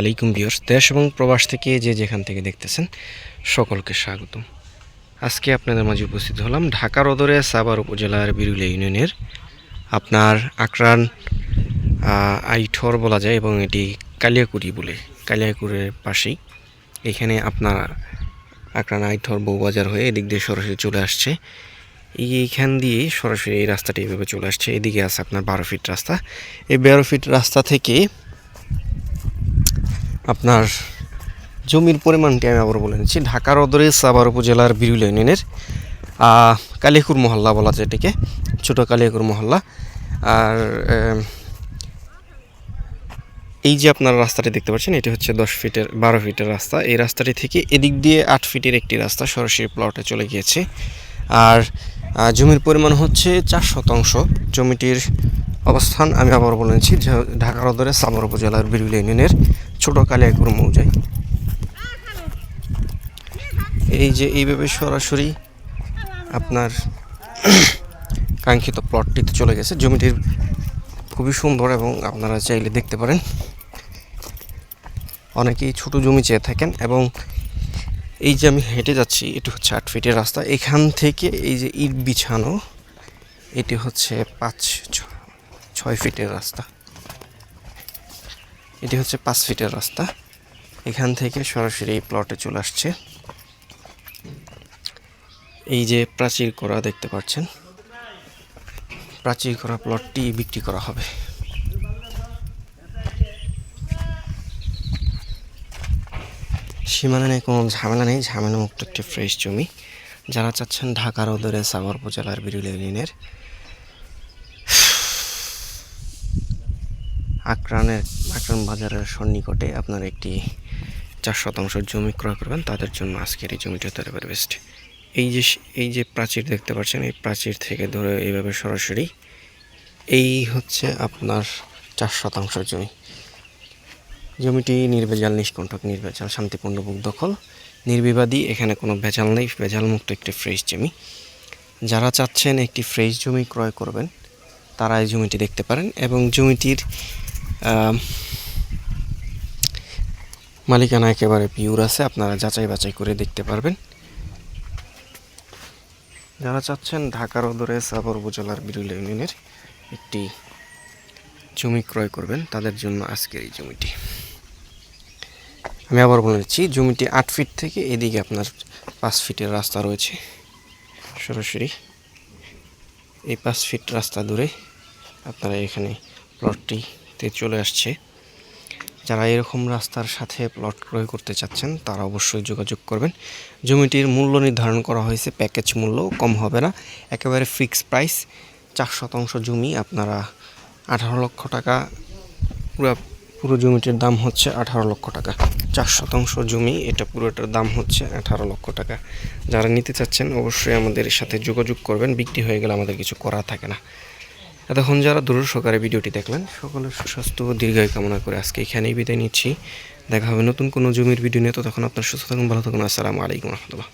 আলাইকুম বিয়র্স দেশ এবং প্রবাস থেকে যে যেখান থেকে দেখতেছেন, সকলকে স্বাগতম। আজকে আপনাদের মাঝে উপস্থিত হলাম ঢাকার রদরে সাবার উপজেলার বিরুলিয়া ইউনিয়নের আপনার আকরান আইঠর বলা যায় এবং এটি কালিয়াকুড়ি বলে, কালিয়াকুড়ের পাশেই। এখানে আপনার আকরান আইঠর বউবাজার হয়ে এদিক দিয়ে সরাসরি চলে আসছে। এই এইখান দিয়ে সরাসরি এই রাস্তাটি এভাবে চলে আসছে। এদিকে আছে আপনার বারো ফিট রাস্তা। এই বারো ফিট রাস্তা থেকে আপনার জমির পরিমাণটি আমি আবার বলে নিচ্ছি। ঢাকা রদরে সাভার উপজেলার বিরুল ইউনিয়নের কালিয়াকুর মহল্লা বলা যায় এটিকে, ছোটো কালিয়াকুর মহল্লা। আর এই যে আপনার রাস্তাটি দেখতে পাচ্ছেন, এটি হচ্ছে দশ ফিটের, বারো ফিটের রাস্তা। এই রাস্তাটি থেকে এদিক দিয়ে আট ফিটের একটি রাস্তা সরাসরি প্লটে চলে গিয়েছে। আর জমির পরিমাণ হচ্ছে চার শতাংশ। জমিটির অবস্থান আমি আবার বলেছি ঢাকার রদরে সাভার উপজেলার বিরুল ইউনিয়নের ছোট কালিয়াকুর মৌজায় এই যে এইভাবে সরাসরি আপনার কাঙ্ক্ষিত প্লটটিতে চলে গেছে। জমিটির খুবই সুন্দর এবং আপনারা চাইলে দেখতে পারেন। অনেকেই ছোট জমি চেয়ে থাকেন এবং এই যে আমি হেঁটে যাচ্ছি, এটি হচ্ছে আট ফিটের রাস্তা। এখান থেকে এই যে ইট বিছানো, এটি হচ্ছে পাঁচ ছয় ফিটের রাস্তা। এটি হচ্ছে পাঁচ ফিটের রাস্তা। এখান থেকে সরাসরি এই প্লটে চলে আসছে। এই যে প্রাচীর করা দেখতে পাচ্ছেন, প্রাচীর করা প্লটটি বিক্রি করা হবে। সীমানা নেই কোনো ঝামেলা নেই ঝামেলা মুক্ত একটি ফ্রেশ জমি। যারা চাচ্ছেন ঢাকার ওদরে সাগর উপজেলার বিরুলিয়া ইউনিয়নের আক্রানের আক্রান বাজারের সন্নিকটে আপনার একটি চার শতাংশ জমি ক্রয় করবেন। তাদের জন্য আজকের এই জমিটা হতে পারে বেস্ট এই যে এই যে প্রাচীর দেখতে পাচ্ছেন, এই প্রাচীর থেকে ধরে এইভাবে সরাসরি এই হচ্ছে আপনার চার শতাংশ জমি। জমিটি নির্ভেজাল নিষ্কণ্ঠক নির্ভেজাল, শান্তিপূর্ণ বুক দখল, নির্বিবাদী, এখানে কোনো ভেজাল নেই ভেজাল মুক্ত একটি ফ্রেশ জমি। যারা চাচ্ছেন একটি ফ্রেশ জমি ক্রয় করবেন, তারা এই জমিটি দেখতে পারেন এবং জমিটির মালিকানা একেবারে পিওর আছে, আপনারা যাচাই বাছাই করে দেখতে পারবেন। যারা চাচ্ছেন ঢাকার ওদরে সাবর উপজেলার বিরুল ইউনিয়নের একটি জমি ক্রয় করবেন, তাদের জন্য আজকের এই জমিটি। আমি আবার বলে দিচ্ছি, জমিটি আট ফিট থেকে এদিকে আপনার পাঁচ ফিটের রাস্তা রয়েছে, সরাসরি এই পাঁচ ফিট রাস্তা দূরে আপনারা এখানে প্লটটিতে চলে আসছে। যারা এরকম রাস্তার সাথে প্লট ক্রয় করতে চাচ্ছেন, তারা অবশ্যই যোগাযোগ করবেন। জমিটির মূল্য নির্ধারণ করা হয়েছে প্যাকেজ মূল্য কম হবে না। একেবারে ফিক্সড প্রাইস চার শতাংশ জমি আপনারা আঠারো লক্ষ টাকা, পুরো পুরো জমিটির দাম হচ্ছে আঠারো লক্ষ টাকা। চার শতাংশ জমি, এটা পুরোটার দাম হচ্ছে আঠারো লক্ষ টাকা। যারা নিতে চাচ্ছেন, অবশ্যই আমাদের সাথে যোগাযোগ করবেন। বিক্রি হয়ে গেলে আমাদের কিছু করা থাকে না। এতক্ষণ যারা দূর সহকারে ভিডিওটি দেখলেন, সকলের সুস্বাস্থ্য, দীর্ঘায়ু কামনা করে আজকে এখানেই বিদায় নিচ্ছি। দেখা হবে নতুন কোনো জমির ভিডিও নিয়ে তো তখন আপনার সুস্থ থাকুন, ভালো থাকুন, আসসালামু আলাইকুম রহমতুল্লাহ।